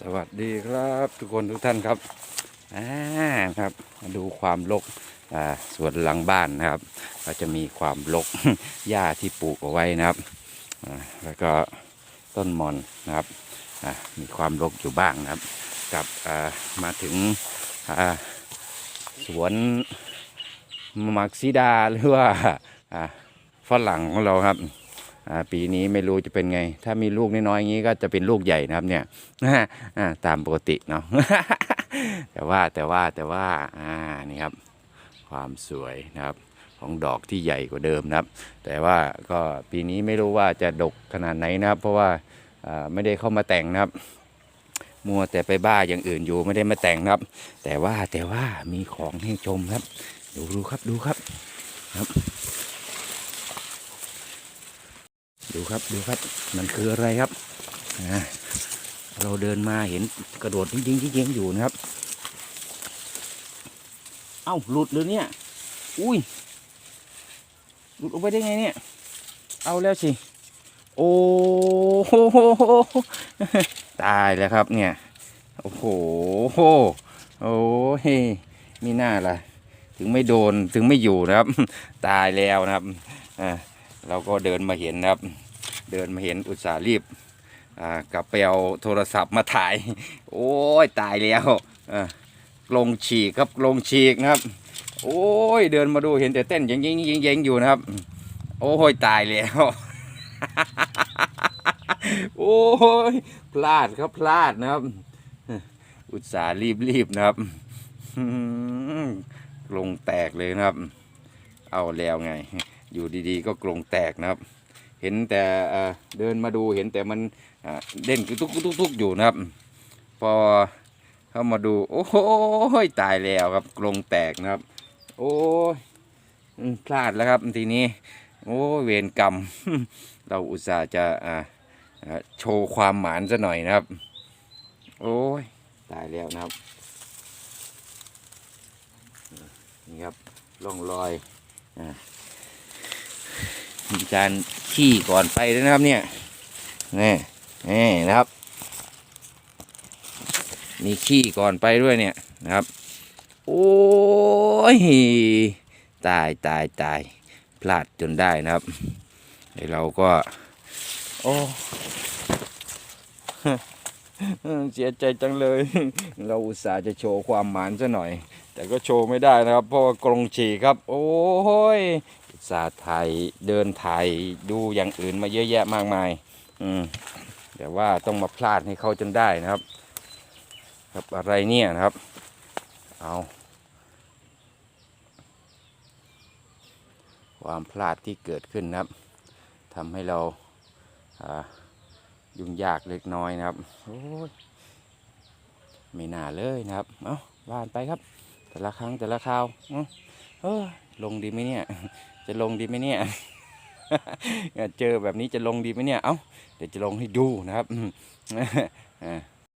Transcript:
สวัสดีครับทุกคนทุกท่านครับอ่าครับมาดูความรกอ่าสวนหลังบ้านนะครับ ก็จะมีความรก หญ้าที่ปลูกเอาไว้นะครับอ่าแล้วก็ต้นมอนนะครับอ่ามีความรกอยู่บ้างนะครับกลับอ่ามาถึงอ่าสวนมักซิดาหรือว่าอ่าฝรั่งของเราครับ ปีนี้ไม่รู้จะเป็นไง ถ้ามีลูกน้อยๆอย่างนี้ก็จะเป็นลูกใหญ่นะครับเนี่ยตามปกติเนาะแต่ว่าแต่ว่าแต่ว่าอ่านี่ครับความสวยนะครับของดอกที่ใหญ่กว่าเดิมนะครับ แต่ว่าก็ปีนี้ไม่รู้ว่าจะดกขนาดไหนนะครับ เพราะว่าอ่าไม่ได้เข้ามาแต่งนะครับมัวแต่ไปบ้าอย่างอื่นอยู่ไม่ได้มาแต่งนะครับ แต่ว่าแต่ว่ามีของให้ชมครับ ดูดูครับดูครับครับ ดูครับดูครับ มันคืออะไรครับเราเดินมาเห็นกระโดดจริงๆที่ยิงอยู่นะครับ เอ้าหลุดเลยเนี่ย อุ้ยหลุดออกไปได้ไงเนี่ย เอาแล้วสิ โอ้โหตายแล้วครับเนี่ย โอ้โหโอ้ยมีหน้าล่ะ ถึงไม่โดนถึงไม่อยู่นะครับ ตายแล้วนะครับอ่าเราก็เดินมาเห็นนะครับ เดินมาเห็นอุตส่าห์รีบอ่ากลับไปเอาโทรศัพท์มาถ่าย โอ้ยตายแล้วอ่าลงฉีกครับลงฉีกนะครับ โอ้ยเดินมาดูเห็นแต่เต้นยิงยิงยิงยิงอยู่นะครับ โอ้ยตายแล้ว โอ้ยพลาดครับพลาดนะครับ อุตส่าห์รีบรีบนะครับอืมลงแตกเลยนะครับ เอาแล้วไง อยู่ดีๆ ก็กรงแตกนะครับ เห็นแต่เดินมาดูเห็นแต่มันเด่นกุกตุกตุกตุกอยู่นะครับ พอเข้ามาดู โอ้โหตายแล้วครับกรงแตกนะครับ โอ้ยพลาดแล้วครับทีนี้ โอ้เวรกรรม เราอุตส่าห์จะโชว์ความหมานซะหน่อยนะครับ โอ้ยตายแล้วนะครับนี่ครับร่องรอยมีการ ขี้ก่อนไปด้วยนะครับเนี่ยนี่นี่นะครับ มีขี้ก่อนไปด้วยเนี่ยนะครับ โอ้ยตายตายตายพลาดจนได้นะครับไอเราก็ โอ้เสียใจจังเลย เราอุตส่าห์จะโชว์ความหมานซะหน่อย แต่ก็โชว์ไม่ได้นะครับ เพราะว่ากรงฉี่ครับ โอ้ย อุตสาห์ถ่ายเดินถ่ายดูอย่างอื่นมาเยอะแยะมากมาย อืมแต่ว่าต้องมาพลาดให้เขาจนได้นะครับ ครับอะไรเนี่ยนะครับ เอาความพลาดที่เกิดขึ้นนะครับทำให้เราอ่ายุ่งยากเล็กน้อยนะครับโอ้ยไม่น่าเลยนะครับ เอาว่านไปครับ แต่ละครั้งแต่ละคราวเออลงดีไหมเนี่ย จะลงดีไหมเนี่ยเจอแบบนี้จะลงดีไหมเนี่ย เอ้า เดี๋ยวจะลงให้ดูนะครับอ่า